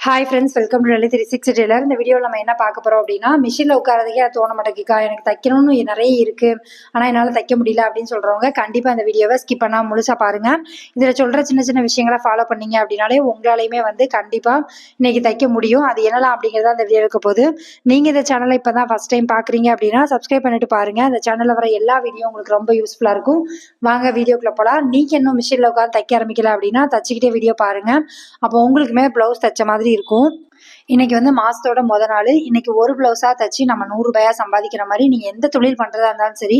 Hi friends welcome to three six tailor இந்த வீடியோவில் நம்ம என்ன பார்க்க போகிறோம் அப்படின்னா மிஷினில் உட்காரதுக்கே அது தோண மாட்டேங்குக்கா எனக்கு தைக்கணும்னு நிறைய இருக்குது ஆனால் என்னால் தைக்க முடியல அப்படின்னு சொல்கிறவங்க கண்டிப்பாக இந்த வீடியோவை ஸ்கிப் பண்ணால் முழுசாக பாருங்கள் இதில் சொல்கிற சின்ன சின்ன விஷயங்களை ஃபாலோ பண்ணீங்க அப்படின்னாலே உங்களாலையுமே வந்து கண்டிப்பாக இன்றைக்கி தைக்க முடியும். அது என்னலாம் அப்படிங்கிறத அந்த வீடியோ இருக்க போது நீங்கள் இந்த சேனலை இப்போ தான் ஃபஸ்ட் டைம் பார்க்குறீங்க அப்படின்னா சப்ஸ்கிரைப் பண்ணிட்டு பாருங்கள் அந்த சேனலில் வர எல்லா வீடியோ உங்களுக்கு ரொம்ப யூஸ்ஃபுல்லாக இருக்கும். வாங்க வீடியோக்குள்ளே போகலாம் நீங்கள் இன்னும் மிஷினில் உட்காந்து தைக்க ஆரம்பிக்கல அப்படின்னா தச்சுக்கிட்டே வீடியோ பாருங்கள் அப்போ உங்களுக்குமே ப்ளவுஸ் தைச்ச மாதிரி இருக்கும். இன்னைக்கு வந்து மாசத்தோட முத நாள். இன்னைக்கு ஒரு பிளவுஸா தச்சு நம்ம நூறு ரூபாயா சம்பாதிக்கிற மாதிரி நீங்க எந்த தொழில் பண்றதா இருந்தாலும் சரி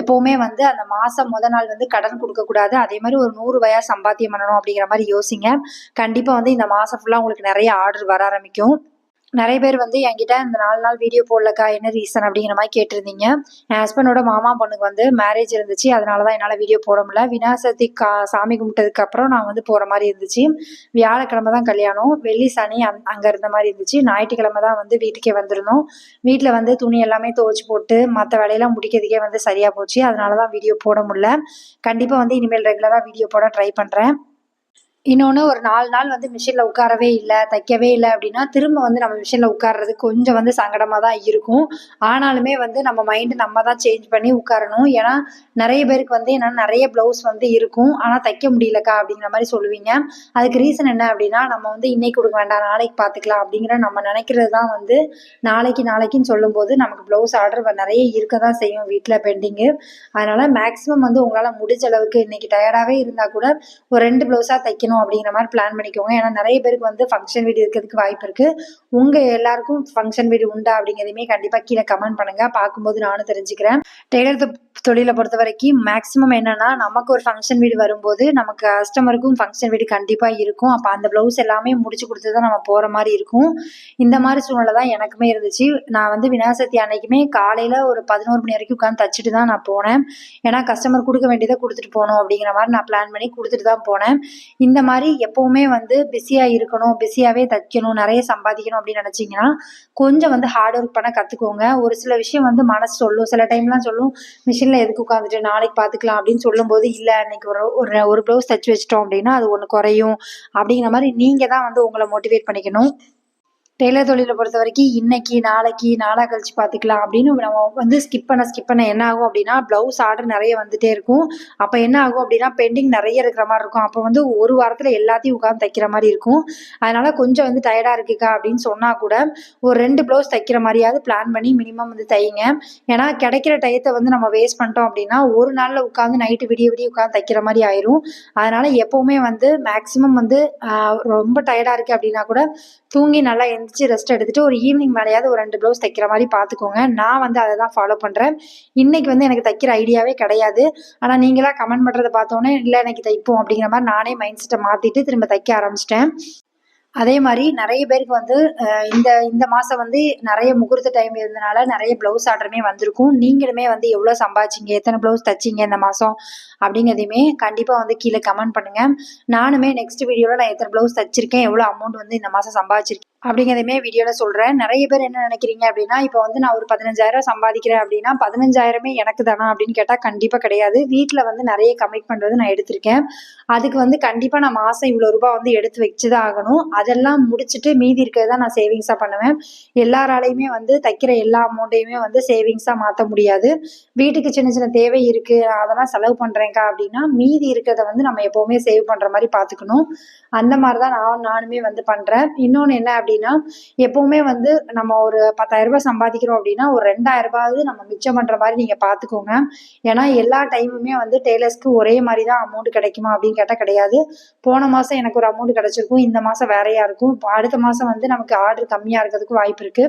எப்பவுமே வந்து அந்த மாசம் முத நாள் வந்து கடன் கொடுக்க கூடாது. அதே மாதிரி ஒரு நூறு ரூபாயா சம்பாத்தியம் பண்ணணும் அப்படிங்கிற மாதிரி யோசிங்க. கண்டிப்பா வந்து இந்த மாசம் ஃபுல்லா உங்களுக்கு நிறைய ஆர்டர் வர ஆரம்பிக்கும். நிறைய பேர் வந்து என்கிட்ட இந்த நாலு நாள் வீடியோ போடலக்கா என்ன ரீசன் அப்படிங்கிற மாதிரி கேட்டிருந்தீங்க. என் ஹஸ்பண்டோட மாமா பொண்ணுக்கு வந்து மேரேஜ் இருந்துச்சு. அதனால தான் என்னால் வீடியோ போட முடியல. விநாசக்தி கா சாமி கும்பிட்டதுக்கு அப்புறம் நான் வந்து போகிற மாதிரி இருந்துச்சு. வியாழக்கிழமை தான் கல்யாணம். வெள்ளி சனி அங் அங்கே இருந்த மாதிரி இருந்துச்சு. ஞாயிற்றுக்கிழமை தான் வந்து வீட்டுக்கே வந்திருந்தோம். வீட்டில் வந்து துணி எல்லாமே துவச்சி போட்டு மற்ற வேலையெல்லாம் முடிக்கிறதுக்கே வந்து சரியாக போச்சு. அதனால தான் வீடியோ போட முடியல. கண்டிப்பாக வந்து இனிமேல் ரெகுலராக வீடியோ போட ட்ரை பண்ணுறேன் இன்னொன்று ஒரு நாலு நாள் வந்து மிஷினில் உட்காரவே இல்லை தைக்கவே இல்லை அப்படின்னா திரும்ப வந்து நம்ம மிஷினில் உட்கார்றது கொஞ்சம் வந்து சங்கடமாக தான் இருக்கும். ஆனாலுமே வந்து நம்ம மைண்டு நம்ம தான் சேஞ்ச் பண்ணி உட்காரணும். ஏன்னா நிறைய பேருக்கு வந்து என்னென்னா நிறைய ப்ளவுஸ் வந்து இருக்கும். ஆனால் தைக்க முடியலக்கா அப்படிங்கிற மாதிரி சொல்லுவீங்க. அதுக்கு ரீசன் என்ன அப்படின்னா நம்ம வந்து இன்னைக்கு கொடுக்க வேண்டாம் நாளைக்கு பார்த்துக்கலாம் அப்படிங்கிற நம்ம நினைக்கிறது தான் வந்து நாளைக்கு நாளைக்குன்னு சொல்லும்போது நமக்கு ப்ளவுஸ் ஆர்டர் நிறைய இருக்க தான் செய்யும் வீட்டில் பெண்டிங்கு அதனால் மேக்ஸிமம் வந்து உங்களால் முடிஞ்ச அளவுக்கு இன்னைக்கு டயர்டாகவே இருந்தால் கூட ஒரு ரெண்டு ப்ளவுஸாக தைக்கணும். தைக்கணும் அப்படிங்கிற மாதிரி பிளான் பண்ணிக்கோங்க. ஏன்னா நிறைய பேருக்கு வந்து ஃபங்க்ஷன் வீடு இருக்கிறதுக்கு வாய்ப்பு இருக்கு. உங்க எல்லாருக்கும் ஃபங்க்ஷன் வீடு உண்டா அப்படிங்கிறதையுமே கண்டிப்பா கீழே கமெண்ட் பண்ணுங்க. பார்க்கும்போது நானும் தெரிஞ்சுக்கிறேன். டெய்லர் தொழிலை பொறுத்த வரைக்கும் மேக்ஸிமம் என்னன்னா நமக்கு ஒரு ஃபங்க்ஷன் வீடு வரும்போது நமக்கு கஸ்டமருக்கும் ஃபங்க்ஷன் வீடு கண்டிப்பாக இருக்கும். அப்போ அந்த ப்ளவுஸ் எல்லாமே முடிச்சு கொடுத்து தான் நம்ம போகிற மாதிரி இருக்கும். இந்த மாதிரி சூழ்நிலை தான் எனக்குமே இருந்துச்சு. நான் வந்து விநாசக்தி அன்னைக்குமே காலையில் ஒரு பதினோரு மணி வரைக்கும் உட்காந்து தச்சுட்டு தான் நான் போனேன். ஏன்னா கஸ்டமர் கொடுக்க வேண்டியதை கொடுத்துட்டு போகணும் அப்படிங்கிற மாதிரி நான் பிளான் பண்ணி கொடுத்துட்டு தான் போனேன். இந்த மாதிரி எப்போவுமே வந்து பிஸியாக இருக்கணும் பிஸியாகவே தைக்கணும் நிறைய சம்பாதிக்கணும் அப்படின்னு நினச்சிங்கன்னா கொஞ்சம் வந்து ஹார்ட் ஒர்க் பண்ண கற்றுக்கோங்க ஒரு சில விஷயம் வந்து மனசு சொல்லும். சில டைம்லாம் சொல்லும் மிஷின் மிஷினில் எதுக்கு உட்காந்துட்டு நாளைக்கு பார்த்துக்கலாம் அப்படின்னு சொல்லும்போது இல்லை இன்னைக்கு ஒரு ஒரு ஒரு ப்ளவுஸ் தைச்சி வச்சிட்டோம் அப்படின்னா அது ஒன்று குறையும். அப்படிங்கிற மாதிரி நீங்கள் தான் வந்து உங்களை மோட்டிவேட் பண்ணிக்கணும். டெய்லர் தொழிலை பொறுத்த வரைக்கும் இன்னைக்கு நாளைக்கு நாளாக கழிச்சு பார்த்துக்கலாம் அப்படின்னு நம்ம வந்து ஸ்கிப் பண்ண ஸ்கிப் பண்ண என்ன ஆகும் அப்படின்னா ப்ளவுஸ் ஆர்டர் நிறைய வந்துட்டே இருக்கும். அப்போ என்ன ஆகும் அப்படின்னா பெண்டிங் நிறைய இருக்கிற மாதிரி இருக்கும். அப்போ வந்து ஒரு வாரத்தில் எல்லாத்தையும் உட்காந்து தைக்கிற மாதிரி இருக்கும். அதனால கொஞ்சம் வந்து டயர்டாக இருக்குக்கா அப்படின்னு சொன்னால் கூட ஒரு ரெண்டு ப்ளவுஸ் தைக்கிற மாதிரியாவது பிளான் பண்ணி மினிமம் வந்து தையுங்க. ஏன்னா கிடைக்கிற டயத்தை வந்து நம்ம வேஸ்ட் பண்ணிட்டோம் அப்படின்னா ஒரு நாளில் உட்காந்து நைட்டு விடிய விடிய உட்காந்து தைக்கிற மாதிரி ஆயிரும். அதனால எப்போவுமே வந்து மேக்ஸிமம் வந்து ரொம்ப டயர்டாக இருக்குது அப்படின்னா கூட தூங்கி நல்லா எந்திரிச்சு ரெஸ்ட் எடுத்துட்டு ஒரு ஈவினிங் மேலேயாவது ஒரு ரெண்டு ப்ளவுஸ் தைக்கிற மாதிரி பார்த்துக்கோங்க நான் வந்து அதை தான் ஃபாலோ பண்ணுறேன் இன்னைக்கு வந்து எனக்கு தைக்கிற ஐடியாவே கிடையாது. ஆனால் நீங்களாக கமெண்ட் பண்ணுறதை பார்த்தோன்னே இல்லை எனக்கு தைப்போம். அப்படிங்கிற மாதிரி நானே மைண்ட் செட்டை மாற்றிட்டு திரும்ப தைக்க ஆரம்பிச்சிட்டேன். அதே மாதிரி நிறைய பேருக்கு வந்து இந்த இந்த மாதம் வந்து நிறைய முகூர்த்த டைம் இருந்தனால நிறைய ப்ளவுஸ் ஆர்டருமே வந்திருக்கும். நீங்களுமே வந்து எவ்வளோ சம்பாதிச்சிங்க? எத்தனை ப்ளவுஸ் தைச்சிங்க இந்த மாதம் அப்படிங்கிறதையுமே கண்டிப்பாக வந்து கீழே கமெண்ட் பண்ணுங்கள் நானுமே நெக்ஸ்ட் வீடியோவில் நான் எத்தனை ப்ளவுஸ் தைச்சிருக்கேன்? எவ்வளோ அமௌண்ட் வந்து இந்த மாதம் சம்பாதிச்சிருக்கேன்? அப்படிங்கிறதுமே வீடியோவில் சொல்கிறேன் நிறைய பேர் என்ன நினைக்கிறீங்க அப்படின்னா இப்போ வந்து நான் ஒரு பதினஞ்சாயிரம் சம்பாதிக்கிறேன் அப்படின்னா பதினஞ்சாயிரமே எனக்கு தானா அப்படின்னு கேட்டால் கண்டிப்பாக கிடையாது. வீட்டில் வந்து நிறைய கமிட்மெண்ட் வந்து நான் எடுத்திருக்கேன். அதுக்கு வந்து கண்டிப்பாக நான் மாதம் இவ்வளோ ரூபாய் வந்து எடுத்து வச்சு தான் ஆகணும். அதெல்லாம் முடிச்சுட்டு மீதி இருக்கிறது தான் நான் சேவிங்ஸாக பண்ணுவேன். எல்லாராலையுமே வந்து தைக்கிற எல்லா அமௌண்ட்டையுமே வந்து சேவிங்ஸாக மாற்ற முடியாது. வீட்டுக்கு சின்ன சின்ன தேவை இருக்குது அதெல்லாம் செலவு பண்ணுறேங்க்கா அப்படின்னா மீதி இருக்கிறத வந்து நம்ம எப்போவுமே சேவ் பண்ணுற மாதிரி பார்த்துக்கணும். அந்த மாதிரி தான் நான் நானுமே வந்து பண்ணுறேன் இன்னொன்று என்ன அப்படின்னா எப்போவுமே வந்து நம்ம ஒரு பத்தாயிரம் ரூபாய் சம்பாதிக்கிறோம் அப்படின்னா ஒரு ரெண்டாயிரம் ரூபாவது நம்ம மிச்சம் பண்ணுற மாதிரி நீங்கள் பார்த்துக்கோங்க ஏன்னா எல்லா டைமுமே வந்து டெய்லர்ஸ்க்கு ஒரே மாதிரி தான் அமௌண்ட் கிடைக்குமா அப்படின்னு கேட்டால் கிடையாது. போன மாதம் எனக்கு ஒரு அமௌண்ட் கிடைச்சிருக்கும் இந்த மாதம் வேறையாக இருக்கும். அடுத்த மாதம் வந்து நமக்கு ஆர்டர் கம்மியாக இருக்கிறதுக்கு வாய்ப்பு இருக்கு.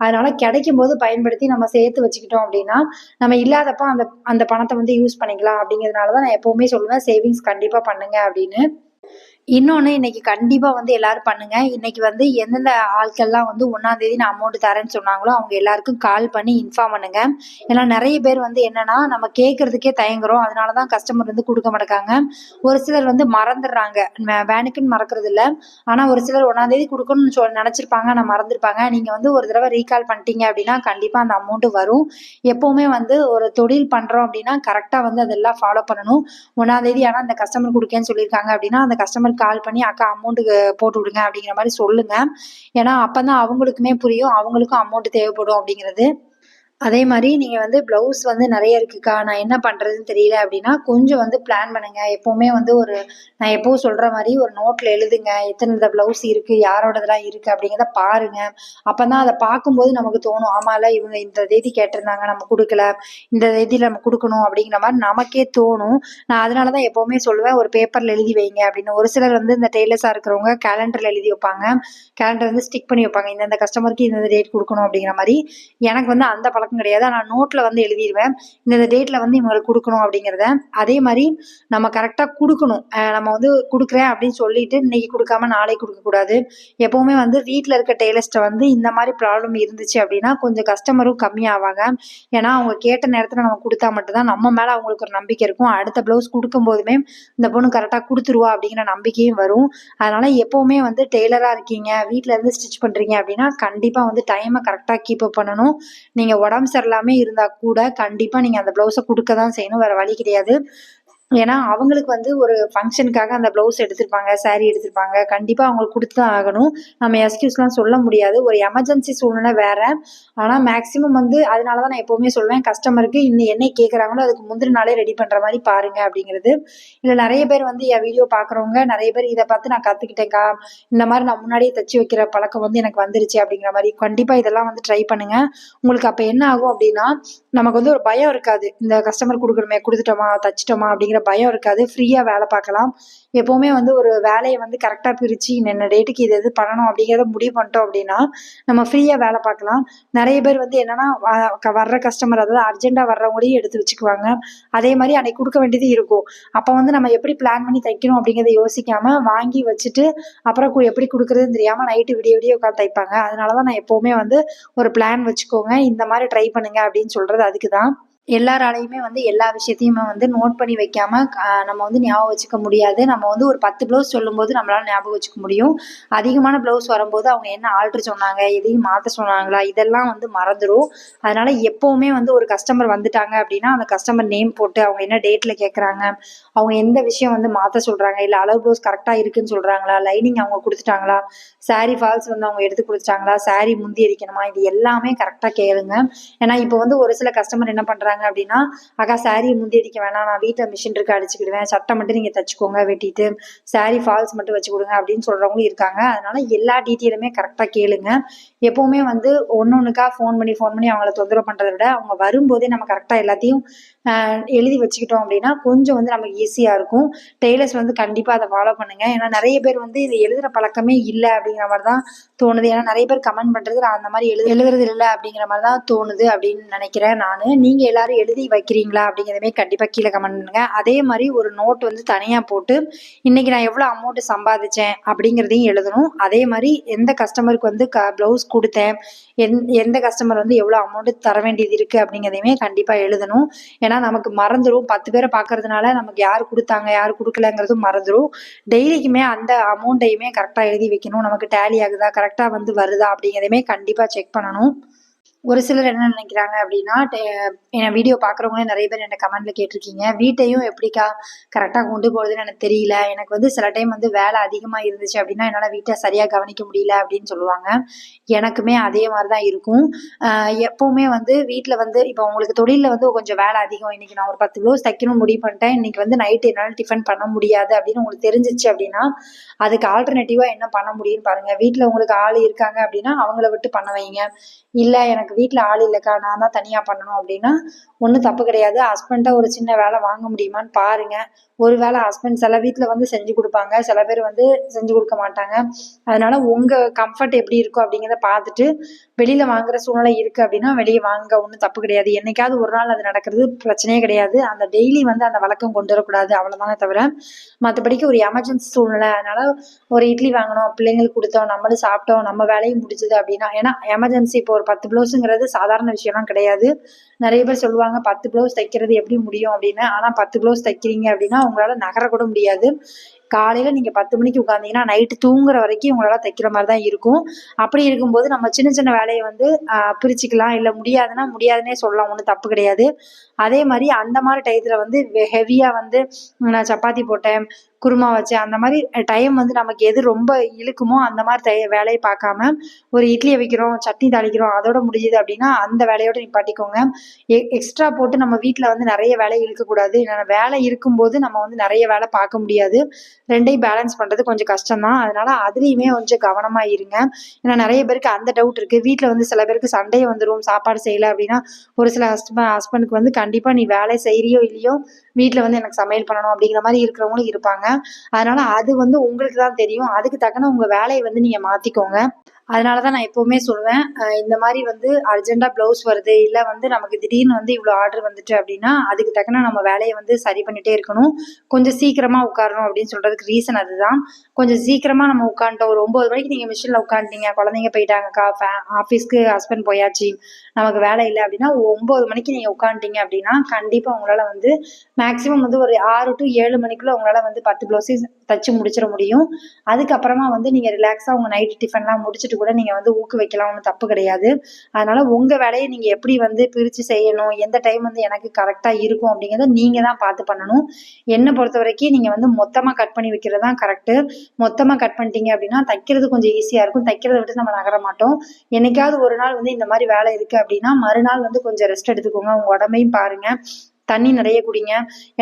அதனால கிடைக்கும் போது பயன்படுத்தி நம்ம சேர்த்து வச்சுக்கிட்டோம் அப்படின்னா நம்ம இல்லாதப்ப அந்த அந்த பணத்தை வந்து யூஸ் பண்ணிக்கலாம் அப்படிங்கிறதுனால தான் நான் எப்போவுமே சொல்லுவேன் சேவிங்ஸ் கண்டிப்பாக பண்ணுங்க அப்படின்னு. இன்னொன்று இன்னைக்கு கண்டிப்பாக வந்து எல்லாரும் பண்ணுங்க. இன்னைக்கு வந்து எந்தெந்த ஆட்கள்லாம் வந்து ஒன்றாம் தேதி நான் அமௌண்ட் தரேன்னு சொன்னாங்களோ அவங்க எல்லாருக்கும் கால் பண்ணி இன்ஃபார்ம் பண்ணுங்க. ஏன்னா நிறைய பேர் வந்து என்னன்னா நம்ம கேட்கறதுக்கே தயங்குறோம். அதனால தான் கஸ்டமர் வந்து கொடுக்க மாட்டாங்க ஒரு சிலர் வந்து மறந்துடுறாங்க. வேனுக்குன்னு மறக்கிறது இல்லை ஆனால் ஒரு சிலர் ஒன்றாம் தேதி கொடுக்கணும்னு சொல் நினச்சிருப்பாங்க. நான் மறந்துருப்பாங்க. நீங்கள் வந்து ஒரு தடவை ரீகால் பண்ணிட்டீங்க அப்படின்னா கண்டிப்பாக அந்த அமௌண்ட்டு வரும். எப்போவுமே வந்து ஒரு தொழில் பண்ணுறோம் அப்படின்னா கரெக்டாக வந்து அதெல்லாம் ஃபாலோ பண்ணணும். ஒன்றாம் தேதி ஆனால் அந்த கஸ்டமர் கொடுக்கேன்னு சொல்லியிருக்காங்க அப்படின்னா அந்த கஸ்டமர் கால் பண்ணி அக்கா அமௌண்ட்டுக்கு போட்டு விடுங்க அப்படிங்கிற மாதிரி சொல்லுங்கள் ஏன்னா அப்போ தான் அவங்களுக்குமே புரியும் அவங்களுக்கும் அமௌண்ட் தேவைப்படும் அப்படிங்கிறது. அதே மாதிரி நீங்கள் வந்து ப்ளவுஸ் வந்து நிறைய இருக்குக்கா நான் என்ன பண்ணுறதுன்னு தெரியல அப்படின்னா கொஞ்சம் வந்து பிளான் பண்ணுங்கள் எப்போவுமே வந்து ஒரு நான் எப்போவும் சொல்கிற மாதிரி ஒரு நோட்டில் எழுதுங்க. எத்தனை இந்த ப்ளவுஸ் இருக்குது யாரோடதெல்லாம் இருக்குது அப்படிங்கிறத பாருங்கள் அப்போ தான் அதை பார்க்கும்போது நமக்கு தோணும் ஆமால இவங்க இந்த தேதி கேட்டிருந்தாங்க நம்ம கொடுக்கல. இந்த தேதியில் நம்ம கொடுக்கணும் அப்படிங்கிற மாதிரி நமக்கே தோணும். நான் அதனால தான் எப்போவுமே சொல்லுவேன் ஒரு பேப்பரில் எழுதி வைங்க அப்படின்னு. ஒரு சிலர் வந்து இந்த டெய்லர்ஸாக இருக்கிறவங்க கேலண்டரில் எழுதி வைப்பாங்க. கேலண்டர் வந்து ஸ்டிக் பண்ணி வைப்பாங்க. இந்தந்த கஸ்டமருக்கு இந்தந்த டேட் கொடுக்கணும் அப்படிங்கிற மாதிரி எனக்கு வந்து அந்த பழக்கம் கிடையாது. ஆனால் நோட்டில் வந்து எழுதிடுவேன் இந்த டேட்டில் வந்து இவங்களுக்கு கொடுக்கணும் அப்படிங்கிறத. அதே மாதிரி நம்ம கரெக்டாக கொடுக்கணும். நம்ம வந்து கொடுக்குறேன் அப்படின்னு சொல்லிட்டு இன்னைக்கு கொடுக்காம நாளைக்கு கொடுக்கக்கூடாது. எப்போவுமே வந்து வீட்டில் இருக்க டெய்லர்ஸ்ட்டை வந்து இந்த மாதிரி ப்ராப்ளம் இருந்துச்சு அப்படின்னா கொஞ்சம் கஸ்டமரும் கம்மியாவாங்க. ஏன்னா அவங்க கேட்ட நேரத்தில் நம்ம கொடுத்தா மட்டும்தான் நம்ம மேலே அவங்களுக்கு ஒரு நம்பிக்கை இருக்கும். அடுத்த ப்ளவுஸ் கொடுக்கும்போதுமே இந்த பொண்ணு கரெக்டாக கொடுத்துருவா அப்படிங்கிற நம்பிக்கையும் வரும். அதனால் எப்போவுமே வந்து டெய்லராக இருக்கீங்க வீட்டில் இருந்து ஸ்டிச் பண்ணுறீங்க அப்படின்னா கண்டிப்பாக வந்து டைமை கரெக்டாக கீப் அப் பண்ணணும். நீங்கள் உடம்பு சரியில்லாமல் இருந்தால் கூட கண்டிப்பாக நீங்கள் அந்த ப்ளவுஸை கொடுக்க தான் செய்யணும். வேறு வழி கிடையாது. ஏன்னா அவங்களுக்கு வந்து ஒரு ஃபங்க்ஷனுக்காக அந்த ப்ளவுஸ் எடுத்திருப்பாங்க சாரீ எடுத்திருப்பாங்க. கண்டிப்பாக அவங்களுக்கு கொடுத்து தான் ஆகணும். நம்ம எஸ்கியூஸ்லாம் சொல்ல முடியாது. ஒரு எமர்ஜென்சி சூழ்நிலை வேற. ஆனால் மேக்ஸிமம் வந்து அதனால தான் நான் எப்போவுமே சொல்லுவேன் கஸ்டமருக்கு இன்னும் என்ன கேட்குறாங்களோ அதுக்கு முந்தின நாளே ரெடி பண்ணுற மாதிரி பாருங்க அப்படிங்கிறது. இல்லை நிறைய பேர் வந்து என் வீடியோ பார்க்குறவங்க நிறைய பேர் இதை பார்த்து நான் கற்றுக்கிட்டேங்க்கா இந்த மாதிரி நான் முன்னாடியே தச்சு வைக்கிற பழக்கம் வந்து எனக்கு வந்துருச்சு அப்படிங்கிற மாதிரி கண்டிப்பாக இதெல்லாம் வந்து ட்ரை பண்ணுங்க. உங்களுக்கு அப்போ என்ன ஆகும் அப்படின்னா நமக்கு வந்து ஒரு பயம் இருக்காது. இந்த கஸ்டமர் கொடுக்கணுமே கொடுத்துட்டோமா தச்சிட்டோமா அப்படிங்கிற பயம் இருக்காது. ஃப்ரீயாக வேலை பார்க்கலாம். எப்போவுமே வந்து ஒரு வேலையை வந்து கரெக்டாக பிரித்து என்ன டேட்டுக்கு இது எது பண்ணணும்? அப்படிங்கிறத முடிவு பண்ணிட்டோம் அப்படின்னா நம்ம ஃப்ரீயாக வேலை பார்க்கலாம். நிறைய பேர் வந்து என்னென்னா வர்ற கஸ்டமர் அதாவது அர்ஜென்ட்டாக வர்றவங்களையும் எடுத்து வச்சுக்குவாங்க. அதே மாதிரி அன்னைக்கு கொடுக்க வேண்டியது இருக்கும். அப்போ வந்து நம்ம எப்படி பிளான் பண்ணி தைக்கணும் அப்படிங்கிறத யோசிக்காமல் வாங்கி வச்சுட்டு அப்புறம் எப்படி கொடுக்குறதுன்னு தெரியாமல் நைட்டு விடிய விடிய உட்காந்து தைப்பாங்க. அதனால தான் நான் எப்போவுமே வந்து ஒரு பிளான் வச்சுக்கோங்க. இந்த மாதிரி ட்ரை பண்ணுங்க அப்படின்னு சொல்கிறது அதுக்கு தான் எல்லாராலையுமே வந்து எல்லா விஷயத்தையுமே வந்து நோட் பண்ணி வைக்காம நம்ம வந்து ஞாபகம் வச்சுக்க முடியாது. நம்ம வந்து ஒரு பத்து ப்ளவுஸ் சொல்லும்போது நம்மளால ஞாபகம் வச்சுக்க முடியும். அதிகமான ப்ளவுஸ் வரும்போது அவங்க என்ன ஆல்ட்ரு சொன்னாங்க எதையும் மாற்ற சொன்னாங்களா இதெல்லாம் வந்து மறந்துடும் அதனால எப்போவுமே வந்து ஒரு கஸ்டமர் வந்துட்டாங்க அப்படின்னா அந்த கஸ்டமர் நேம் போட்டு அவங்க என்ன டேட்டில் கேட்குறாங்க அவங்க எந்த விஷயம் வந்து மாற்ற சொல்கிறாங்க இல்லை அளவு ப்ளவுஸ் கரெக்டாக இருக்குன்னு சொல்கிறாங்களா லைனிங் அவங்க கொடுத்துட்டாங்களா சாரி ஃபால்ஸ் வந்து அவங்க எடுத்து கொடுத்துட்டாங்களா சாரி முந்தி அடிக்கணுமா இது எல்லாமே கரெக்டாக கேளுங்க. ஏன்னா இப்போ வந்து ஒரு சில கஸ்டமர் என்ன சொல்றாங்க அப்படின்னா அக்கா saree முந்தி அடிக்க வேணாம். நான் வீட்டில் மிஷின் இருக்கு அடிச்சுக்கிடுவேன். சட்டை மட்டும் நீங்கள் தச்சுக்கோங்க வெட்டிட்டு. சாரி ஃபால்ஸ் மட்டும் வச்சு கொடுங்க அப்படின்னு சொல்றவங்களும் இருக்காங்க. அதனால எல்லா டீட்டெயிலுமே கரெக்டாக கேளுங்க. எப்போவுமே வந்து ஒன்னொன்னுக்கா ஃபோன் பண்ணி ஃபோன் பண்ணி அவங்கள தொந்தரவு பண்றதை விட அவங்க வரும்போதே நம்ம கரெக்டாக எல்லாத்தையும் எழுதி வச்சுக்கிட்டோம் அப்படின்னா கொஞ்சம் வந்து நமக்கு ஈஸியாக இருக்கும். டெய்லர்ஸ் வந்து கண்டிப்பாக அதை ஃபாலோ பண்ணுங்க. ஏன்னா நிறைய பேர் வந்து இது எழுதுகிற பழக்கமே இல்லை அப்படிங்கிற மாதிரி தான் தோணுது. ஏன்னா நிறைய பேர் கமெண்ட் பண்ணுறது நான் அந்த மாதிரி எழுது எழுதுறது இல்லை அப்படிங்கிற மாதிரி தான் தோணுது அப்படின்னு நினைக்கிறேன் நான். நீங்கள் எல்லாரும் எழுதி வைக்கிறீங்களா அப்படிங்கிறதுமே கண்டிப்பாக கீழே கமெண்ட் பண்ணுங்க. அதே மாதிரி ஒரு நோட் வந்து தனியாக போட்டு இன்னைக்கு நான் எவ்வளோ அமௌண்ட் சம்பாதிச்சேன் அப்படிங்கிறதையும் எழுதணும். அதே மாதிரி எந்த கஸ்டமருக்கு வந்து க ப்ளவுஸ் கொடுத்தேன் எந் எந்த கஸ்டமர் வந்து எவ்வளோ அமௌண்ட் தர வேண்டியது இருக்குது அப்படிங்கிறதையுமே கண்டிப்பாக எழுதணும். ஏன்னா நமக்கு மறந்துடும் பத்து பேரை பார்க்கறதுனால நமக்கு யார் கொடுத்தாங்க யார் கொடுக்கலங்கிறதும் மறந்துடும் டெய்லிக்குமே அந்த அமௌண்ட்டையுமே கரெக்டாக எழுதி வைக்கணும். நமக்கு டேலி ஆகுதா கரெக்டாக வந்து வருதா அப்படிங்கிறதையுமே கண்டிப்பாக செக் பண்ணணும். ஒரு சிலர் என்ன நினைக்கிறாங்க அப்படின்னா டெ- என் வீடியோ பார்க்குறவங்களே நிறைய பேர் என்ன கமெண்ட்ல கேட்டிருக்கீங்க. வீட்டையும் எப்படிக்கா கரெக்டாக கொண்டு போகிறதுன்னு எனக்கு தெரியல. எனக்கு வந்து சில டைம் வந்து வேலை அதிகமாக இருந்துச்சு அப்படின்னா என்னால் வீட்டை சரியாக கவனிக்க முடியல அப்படின்னு சொல்லுவாங்க. எனக்குமே அதே மாதிரி தான் இருக்கும் எப்போவுமே வந்து வீட்டில் வந்து இப்போ உங்களுக்கு தொழிலில் வந்து கொஞ்சம் வேலை அதிகம். இன்னைக்கு நான் ஒரு பத்து ப்ளவுஸ் தைக்கணும் முடிவு பண்ணிட்டேன். இன்னைக்கு வந்து நைட்டு என்னால் டிஃபன் பண்ண முடியாது அப்படின்னு உங்களுக்கு தெரிஞ்சிச்சு அப்படின்னா அதுக்கு ஆல்டர்னேட்டிவாக என்ன பண்ண முடியும்னு பாருங்கள் வீட்டில் உங்களுக்கு ஆள் இருக்காங்க அப்படின்னா அவங்கள விட்டு பண்ண வைங்க. இல்லை எனக்கு வீட்டில் ஆள் இல்லைக்கா நான் தான் தனியாக பண்ணணும் அப்படின்னா ஒன்றும் தப்பு கிடையாது. ஹஸ்பண்ட்டை ஒரு சின்ன வேலை வாங்க முடியுமான்னு பாருங்கள் ஒரு வேளை ஹஸ்பண்ட் சில வீட்டில் வந்து செஞ்சு கொடுப்பாங்க. சில பேர் வந்து செஞ்சு கொடுக்க மாட்டாங்க. அதனால் உங்கள் கம்ஃபர்ட் எப்படி இருக்கும் அப்படிங்கிறத பார்த்துட்டு வெளியில் வாங்குற சூழ்நிலை இருக்குது அப்படின்னா வெளியே வாங்க ஒன்றும் தப்பு கிடையாது. என்றைக்காவது ஒரு நாள் அது நடக்கிறது பிரச்சனையே கிடையாது. அந்த டெய்லி வந்து அந்த வழக்கம் கொண்டு வரக்கூடாது. அவ்வளோதானே தவிர மற்றபடிக்கு ஒரு எமர்ஜென்சி சூழ்நிலை. அதனால் ஒரு இட்லி வாங்கினோம் பிள்ளைங்களுக்கு கொடுத்தோம் நம்மளும் சாப்பிட்டோம் நம்ம வேலையும் முடிஞ்சுது அப்படின்னா ஏன்னா எமர்ஜென்சி இப்போ ஒரு பத்து ப்ளவுஸுங்கிறது சாதாரண விஷயம்லாம் கிடையாது. நிறைய பேர் சொல்லுவாங்க பத்து ப்ளவுஸ் தைக்கிறது எப்படி முடியும்? அப்படின்னு. ஆனால் பத்து ப்ளவுஸ் தைக்கிறீங்க அப்படின்னா உங்களால் நகர கூட முடியாது. காலையில் நீங்கள் பத்து மணிக்கு உட்காந்தீங்கன்னா நைட்டு தூங்குற வரைக்கும் உங்களால் தைக்கிற மாதிரி தான் இருக்கும். அப்படி இருக்கும்போது நம்ம சின்ன சின்ன வேலையை வந்து ஆஹ், பிரிச்சுக்கலாம். இல்லை முடியாதுன்னா முடியாதுன்னே சொல்லலாம். ஒன்றும் தப்பு கிடையாது. அதே மாதிரி அந்த மாதிரி டயத்தில் வந்து ஹெவியாக வந்து நான் சப்பாத்தி போட்டேன் குருமா வச்சேன். அந்த மாதிரி டைம் வந்து நமக்கு எது ரொம்ப இழுக்குமோ அந்த மாதிரி தய வேலையை பார்க்காம ஒரு இட்லியை வைக்கிறோம் சட்னி தாளிக்கிறோம் அதோட முடியுது அப்படின்னா அந்த வேலையோட நிப்பாட்டிக்கோங்க. எ எக்ஸ்ட்ரா போட்டு நம்ம வீட்டில் வந்து நிறைய வேலை இழுக்கக்கூடாது. என்னென்ன வேலை இருக்கும்போது நம்ம வந்து நிறைய வேலை பார்க்க முடியாது. ரெண்டையும் பேலன்ஸ் பண்ணுறது கொஞ்சம் கஷ்டம் தான் அதனால அதுலேயுமே கொஞ்சம் கவனமாக இருங்க. ஏன்னா நிறைய பேருக்கு அந்த டவுட் இருக்குது வீட்டில் வந்து சில பேருக்கு சண்டே வந்துடும் சாப்பாடு செய்யலை அப்படின்னா ஒரு சில ஹஸ்பண்ட் ஹஸ்பண்டுக்கு வந்து கண்டிப்பாக நீ வேலை செய்கிறியோ இல்லையோ வீட்டில் வந்து எனக்கு சமையல் பண்ணணும் அப்படிங்கிற மாதிரி இருக்கிறவங்களும் இருப்பாங்க. அதனால அது வந்து உங்களுக்கு தான் தெரியும். அதுக்கு தக்கன உங்கள் வேலையை வந்து நீங்கள் மாற்றிக்கோங்க அதனால தான் நான் எப்போவுமே சொல்லுவேன் இந்த மாதிரி வந்து அர்ஜென்ட்டாக ப்ளவுஸ் வருது இல்லை வந்து நமக்கு திடீர்னு வந்து இவ்வளோ ஆர்டர் வந்துட்டு அப்படின்னா அதுக்கு தக்கன நம்ம வேலையை வந்து சரி பண்ணிகிட்டே இருக்கணும். கொஞ்சம் சீக்கிரமாக உட்காரணும் அப்படின்னு சொல்கிறதுக்கு ரீசன் அதுதான். கொஞ்சம் சீக்கிரமாக நம்ம உட்காந்துட்டோம் ஒரு ஒம்பது மணிக்கு நீங்கள் மிஷினில் உட்காந்துட்டீங்க குழந்தைங்க போயிட்டாங்கக்கா ஃபே ஆஃபீஸ்க்கு ஹஸ்பண்ட் போயாச்சு நமக்கு வேலை இல்லை அப்படின்னா ஒம்பது மணிக்கு நீங்கள் உட்காந்துட்டீங்க அப்படின்னா கண்டிப்பாக உங்களால் வந்து மேக்ஸிமம் வந்து ஒரு ஆறு டு ஏழு மணிக்குள்ளே உங்களால் வந்து பத்து ப்ளவுஸையும் தச்சு முடிச்சிட முடியும். அதுக்கப்புறமா வந்து நீங்கள் ரிலாக்ஸாக உங்கள் நைட்டு டிஃபன்லாம் முடிச்சுட்டு கூட நீங்கள் வந்து ஊக்குவிக்கலாம் ஒன்றும் தப்பு கிடையாது. அதனால் உங்கள் வேலையை நீங்கள் எப்படி வந்து பிரித்து செய்யணும் எந்த டைம் வந்து எனக்கு கரெக்டாக இருக்கும் அப்படிங்கிறத நீங்கள் தான் பார்த்து பண்ணணும். என்னை பொறுத்த வரைக்கும் நீங்கள் வந்து மொத்தமாக கட் பண்ணி வைக்கிறது தான் கரெக்டு மொத்தமாக கட் பண்ணிட்டீங்க அப்படின்னா தைக்கிறது கொஞ்சம் ஈஸியாக இருக்கும். தைக்கிறத விட்டு நம்ம நகர மாட்டோம். என்னைக்காவது ஒரு நாள் வந்து இந்த மாதிரி வேலை இருக்குது அப்படின்னா மறுநாள் வந்து கொஞ்சம் ரெஸ்ட் எடுத்துக்கோங்க. உங்கள் உடம்பையும் பாருங்கள் தண்ணி நிறைய குடிங்க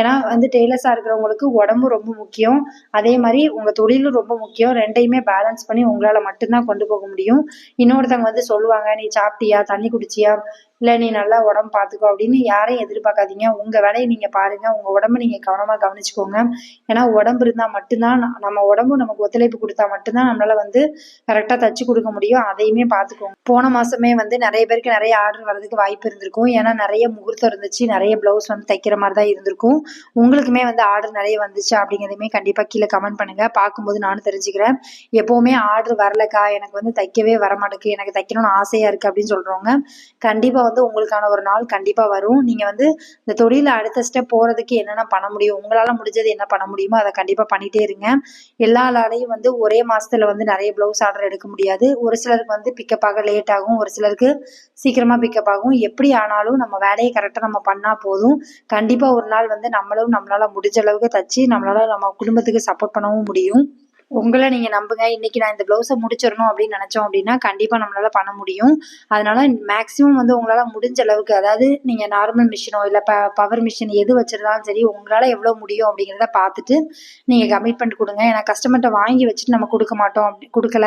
ஏன்னா வந்து டெய்லர்ஸாக இருக்கிறவங்களுக்கு உடம்பு ரொம்ப முக்கியம். அதே மாதிரி உங்கள் தொழிலும் ரொம்ப முக்கியம். ரெண்டையுமே பேலன்ஸ் பண்ணி உங்களால் மட்டும்தான் கொண்டு போக முடியும். இன்னொருத்தவங்க வந்து சொல்லுவாங்க நீ சாப்பிட்டியா? தண்ணி குடிச்சியா? இல்லை நீ நல்லா உடம்பு பார்த்துக்கோ அப்படின்னு யாரையும் எதிர்பார்க்காதீங்க. உங்கள் வேலையை நீங்கள் பாருங்கள் உங்கள் உடம்பை நீங்கள் கவனமாக கவனிச்சுக்கோங்க. ஏன்னா உடம்பு இருந்தால் மட்டும்தான் நம்ம உடம்பு நமக்கு ஒத்துழைப்பு கொடுத்தா மட்டும்தான் நம்மளால் வந்து கரெக்டாக தச்சு கொடுக்க முடியும். அதையுமே பார்த்துக்கோங்க போன மாதமே வந்து நிறைய பேருக்கு நிறைய ஆர்டர் வர்றதுக்கு வாய்ப்பு இருந்திருக்கும். ஏன்னா நிறைய முகூர்த்தம் இருந்துச்சு. நிறைய ப்ளவுஸ் வந்து தைக்கிற மாதிரி தான் இருந்திருக்கும். உங்களுக்குமே வந்து ஆர்டர் நிறைய வந்துச்சு அப்படிங்கிறதையுமே கண்டிப்பாக கீழே கமெண்ட் பண்ணுங்கள் பார்க்கும்போது நானும் தெரிஞ்சுக்கிறேன். எப்போவுமே ஆர்டர் வரலக்கா? எனக்கு வந்து தைக்கவே வர மாட்டேங்குது எனக்கு தைக்கணும்னு ஆசையாக இருக்குது அப்படின்னு சொல்கிறவங்க கண்டிப்பாக வந்து உங்களுக்கான ஒரு நாள் கண்டிப்பாக வரும். நீங்கள் வந்து இந்த தொழிலில் அடுத்த ஸ்டெப் போகிறதுக்கு என்னென்ன பண்ண முடியும் உங்களால் முடிஞ்சது என்ன பண்ண முடியுமோ அதை கண்டிப்பாக பண்ணிகிட்டே இருங்க. எல்லாராலையும் வந்து ஒரே மாதத்தில் வந்து நிறைய ப்ளவுஸ் ஆர்டர் எடுக்க முடியாது. ஒரு சிலருக்கு வந்து பிக்கப் ஆக லேட் ஆகும் ஒரு சிலருக்கு சீக்கிரமாக பிக்கப் ஆகும். எப்படி ஆனாலும் நம்ம வேலையை கரெக்டாக நம்ம பண்ணால் போதும். கண்டிப்பாக ஒரு நாள் வந்து நம்மளும் நம்மளால் முடிஞ்ச அளவுக்கு தச்சு நம்மளால் நம்ம குடும்பத்துக்கு சப்போர்ட் பண்ணவும் முடியும். உங்களை நீங்கள் நம்புங்க. இன்னைக்கு நான் இந்த ப்ளவுஸை முடிச்சிடணும் அப்படின்னு நினச்சோம் அப்படின்னா கண்டிப்பாக நம்மளால பண்ண முடியும். அதனால மேக்ஸிமம் வந்து உங்களால் முடிஞ்ச அளவுக்கு அதாவது நீங்கள் நார்மல் மிஷினோ இல்லை ப பவர் மிஷின் எது வச்சிருந்தாலும் சரி உங்களால் எவ்வளோ முடியும் அப்படிங்கிறத பார்த்துட்டு நீங்கள் கமிட்மெண்ட் கொடுங்க. ஏன்னா கஸ்டமர்கிட்ட வாங்கி வச்சுட்டு நம்ம கொடுக்க மாட்டோம் அப்படி கொடுக்கல.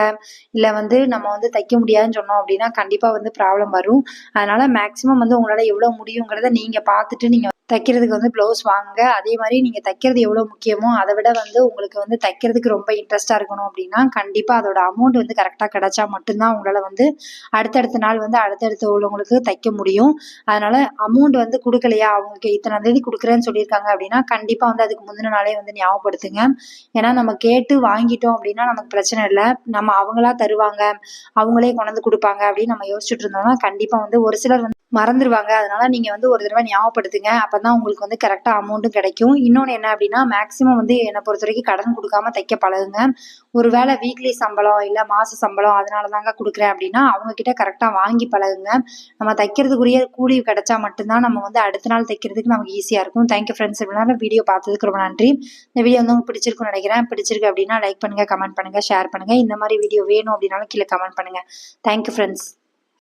இல்லை வந்து நம்ம வந்து தைக்க முடியாதுன்னு சொன்னோம் அப்படின்னா கண்டிப்பாக வந்து ப்ராப்ளம் வரும். அதனால மேக்ஸிமம் வந்து உங்களால் எவ்வளோ முடியுங்கிறத நீங்கள் பார்த்துட்டு நீங்கள் தைக்கிறதுக்கு வந்து ப்ளவுஸ் வாங்குங்க. அதே மாதிரி நீங்கள் தைக்கிறது எவ்வளோ முக்கியமோ அதை விட வந்து உங்களுக்கு வந்து தைக்கிறதுக்கு ரொம்ப இன்ட்ரெஸ்டாக இருக்கணும் அப்படின்னா கண்டிப்பாக அதோட அமௌண்ட் வந்து கரெக்டாக கிடைச்சா மட்டும்தான் உங்களால் வந்து அடுத்தடுத்த நாள் வந்து அடுத்தடுத்த உள்ளவங்களுக்கு தைக்க முடியும். அதனால அமௌண்ட் வந்து கொடுக்கலையா? அவங்களுக்கு இத்தனை தேதி கொடுக்குறேன்னு சொல்லியிருக்காங்க அப்படின்னா கண்டிப்பாக வந்து அதுக்கு முந்தின நாளே வந்து ஞாபகப்படுத்துங்க. ஏன்னா நம்ம கேட்டு வாங்கிட்டோம் அப்படின்னா நமக்கு பிரச்சனை இல்லை. நம்ம அவங்களா தருவாங்க. அவங்களே கொண்டாந்து கொடுப்பாங்க அப்படின்னு நம்ம யோசிச்சுட்டு இருந்தோம்னா கண்டிப்பாக வந்து ஒரு சிலர் வந்து மறந்துடுவாங்க அதனால நீங்கள் வந்து ஒரு தடவை ஞாபகப்படுத்துங்க. அப்போ தான் உங்களுக்கு வந்து கரெக்டாக அமௌண்ட்டும் கிடைக்கும். இன்னொன்று என்ன அப்படின்னா மேக்ஸிமம் வந்து என்னை பொறுத்த வரைக்கும் கடன் கொடுக்காம தைக்க பழகுங்க. ஒரு வேளை வீக்லி சம்பளம் இல்லை மாத சம்பளம் அதனால தாங்க கொடுக்குறேன் அப்படின்னா அவங்கக்கிட்ட கரெக்டாக வாங்கி பழகுங்க. நம்ம தைக்கிறதுக்குரிய கூலி கிடைச்சா மட்டும்தான் நம்ம வந்து அடுத்த நாள் தைக்கிறதுக்கு நமக்கு ஈஸியாக இருக்கும். தேங்க்யூ ஃப்ரெண்ட்ஸ் இவ்வளோ வீடியோ பார்த்ததுக்கு ரொம்ப நன்றி. இந்த வீடியோ வந்து உங்களுக்கு பிடிச்சிருக்குன்னு நினைக்கிறேன். பிடிச்சிருக்கு அப்படின்னா லைக் பண்ணுங்கள் கமெண்ட் பண்ணுங்கள் ஷேர் பண்ணுங்கள் இந்த மாதிரி வீடியோ வேணும் அப்படின்னாலும் கீழே கமெண்ட் பண்ணுங்கள் தேங்க்யூ ஃப்ரெண்ட்ஸ்